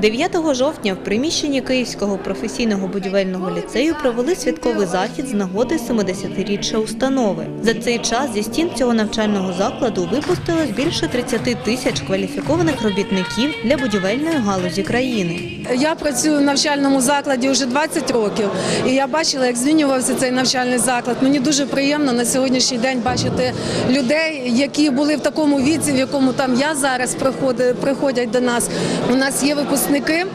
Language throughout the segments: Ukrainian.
9 жовтня в приміщенні Київського професійного будівельного ліцею провели святковий захід з нагоди 70-річчя установи. За цей час зі стін цього навчального закладу випустилось більше 30 тисяч кваліфікованих робітників для будівельної галузі країни. Я працюю в навчальному закладі вже 20 років, і я бачила, як змінювався цей навчальний заклад. Мені дуже приємно на сьогоднішній день бачити людей, які були в такому віці, в якому там я зараз приходять до нас. У нас є випускники,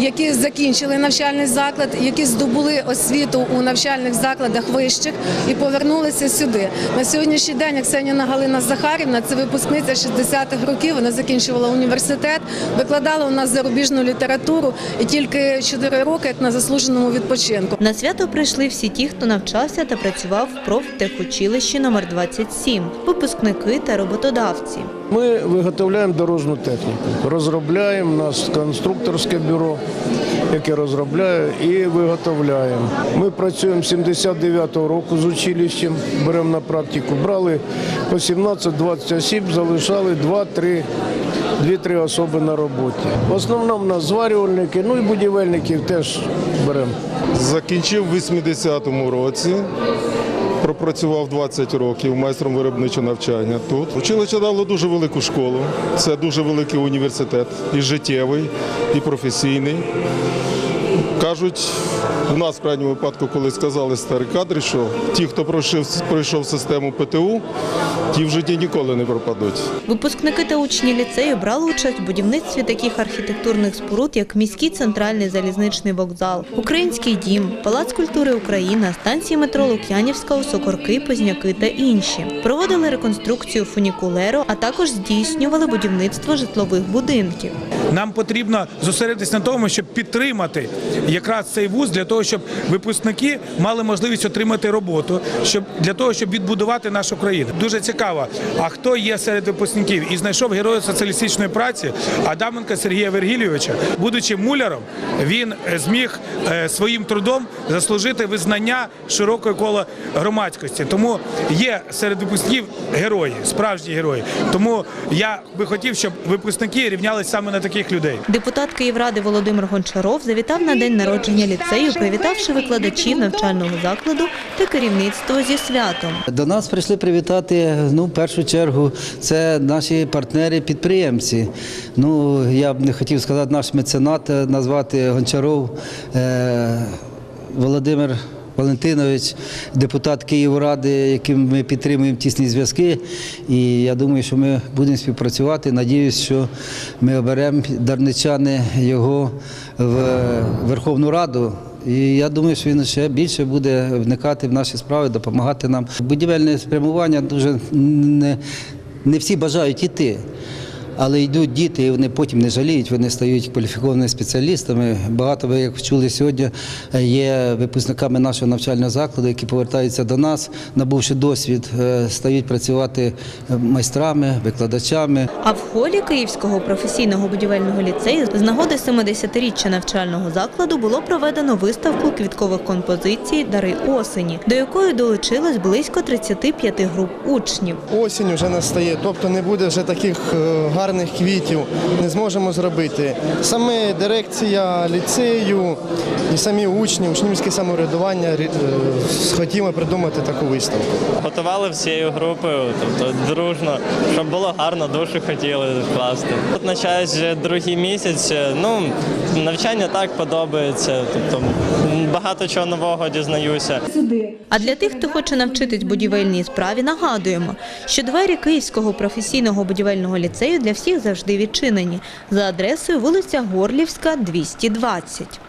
які закінчили навчальний заклад, які здобули освіту у навчальних закладах вищих і повернулися сюди. На сьогоднішній день Ксеніна Галина Захарівна це випускниця 60-х років. Вона закінчувала університет, викладала у нас зарубіжну літературу і тільки 4 роки як на заслуженому відпочинку. На свято прийшли всі ті, хто навчався та працював в профтехучилищі номер 27 випускники та роботодавці. Ми виготовляємо дорожню техніку, розробляємо у нас конструкторське бюро, яке розробляє і виготовляємо. Ми працюємо з 79-го року з училищем, беремо на практику. Брали по 17-20 осіб, залишали 2-3 2-3 особи на роботі. В основному в нас зварювальники, ну і будівельників теж беремо. Закінчив в 80-му році. Пропрацював 20 років майстром виробничого навчання тут. Училище дало дуже велику школу. Це дуже великий університет, і життєвий, і професійний. Кажуть, у нас в крайньому випадку, коли сказали старі кадри, що ті, хто пройшов, пройшов систему ПТУ, ті в житті ніколи не пропадуть. Випускники та учні ліцею брали участь в будівництві таких архітектурних споруд, як міський центральний залізничний вокзал, Український дім, Палац культури Україна, станції метро Лук'янівська, Осокорки, Позняки та інші. Проводили реконструкцію фунікулеру, а також здійснювали будівництво житлових будинків. Нам потрібно зосередитися на тому, щоб підтримати якраз цей вуз для того, щоб випускники мали можливість отримати роботу, щоб для того, щоб відбудувати нашу країну. Дуже цікаво. А хто є серед випускників і знайшов героя соціалістичної праці Адаменка Сергія Вергілійовича, будучи муляром, він зміг е, своїм трудом заслужити визнання широкого кола громадськості. Тому є серед випускників герої, справжні герої. Тому я би хотів, щоб випускники рівнялись саме на таких людей. Депутат Київради Володимир Гончаров завітав на день народження ліцею, привітавши викладачів навчального закладу та керівництво зі святом. До нас прийшли привітати. Ну, в першу чергу, це наші партнери-підприємці. Ну, я б не хотів сказати наш меценат е, назвати Гончаров е, Володимир. Валентинович, депутат Київради, яким ми підтримуємо тісні зв'язки. І я думаю, що ми будемо співпрацювати. Надіюсь, що ми оберемо дарничани його в Верховну Раду. І я думаю, що він ще більше буде вникати в наші справи, допомагати нам. Будівельне спрямування дуже не, не всі бажають іти. Але йдуть діти, і вони потім не жаліють, вони стають кваліфікованими спеціалістами. Багато ви, як чули сьогодні, є випускниками нашого навчального закладу, які повертаються до нас, набувши досвід, е, стають працювати майстрами, викладачами. А в холі Київського професійного будівельного ліцею з нагоди 70-річчя навчального закладу було проведено виставку квіткових композицій Дари осені, до якої долучилось близько 35 груп учнів. Осінь вже настає, тобто не буде вже таких е, гарних квітів, не зможемо зробити. Саме дирекція ліцею і самі учні, учнівське самоврядування е, хотіли придумати таку виставку. Готували всією групою, тобто дружно, щоб було гарно, душу хотіли вкласти. Тут навчаюсь вже другий місяць. Ну навчання так подобається, тобто багато чого нового дізнаюся. А для тих, хто хоче навчитись будівельній справі, нагадуємо, що двері Київського професійного будівельного ліцею для всіх завжди відчинені за адресою вулиця Горлівська, 220.